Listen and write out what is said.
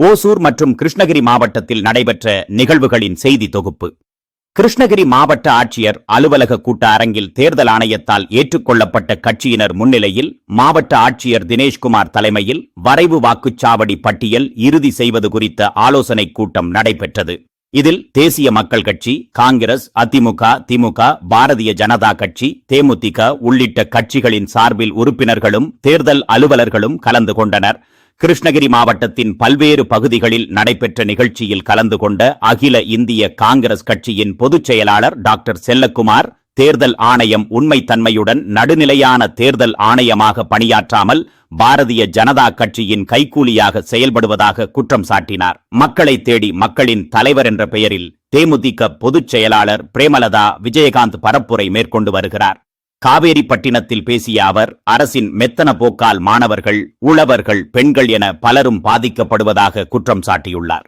ஓசூர் மற்றும் கிருஷ்ணகிரி மாவட்டத்தில் நடைபெற்ற நிகழ்வுகளின் செய்தி தொகுப்பு. கிருஷ்ணகிரி மாவட்ட ஆட்சியர் அலுவலக கூட்ட அரங்கில் தேர்தல் ஆணையத்தால் ஏற்றுக்கொள்ளப்பட்ட கட்சியினர் முன்னிலையில் மாவட்ட ஆட்சியர் தினேஷ்குமார் தலைமையில் வரைவு வாக்குச்சாவடி பட்டியல் இறுதி செய்வது குறித்த ஆலோசனைக் கூட்டம் நடைபெற்றது. இதில் தேசிய மக்கள் கட்சி காங்கிரஸ் அதிமுக திமுக பாரதிய ஜனதா கட்சி தேமுதிக உள்ளிட்ட கட்சிகளின் சார்பில் உறுப்பினர்களும் தேர்தல் அலுவலர்களும் கலந்து கொண்டனர். கிருஷ்ணகிரி மாவட்டத்தின் பல்வேறு பகுதிகளில் நடைபெற்ற நிகழ்ச்சியில் கலந்து கொண்ட அகில இந்திய காங்கிரஸ் கட்சியின் பொதுச் செயலாளர் டாக்டர் செல்லக்குமார் தேர்தல் ஆணையம் உண்மைத்தன்மையுடன் நடுநிலையான தேர்தல் ஆணையமாக பணியாற்றாமல் பாரதிய ஜனதா கட்சியின் கைக்கூலியாக செயல்படுவதாக குற்றம் சாட்டினார். மக்களை தேடி மக்களின் தலைவர் என்ற பெயரில் தேமுதிக பொதுச் செயலாளர் பிரேமலதா விஜயகாந்த் பரப்புரை மேற்கொண்டு வருகிறார். காவேரிப்பட்டினத்தில் பேசிய அவர் அரசின் மெத்தன போக்கால் மாணவர்கள் உழவர்கள் பெண்கள் என பலரும் பாதிக்கப்படுவதாக குற்றம் சாட்டியுள்ளார்.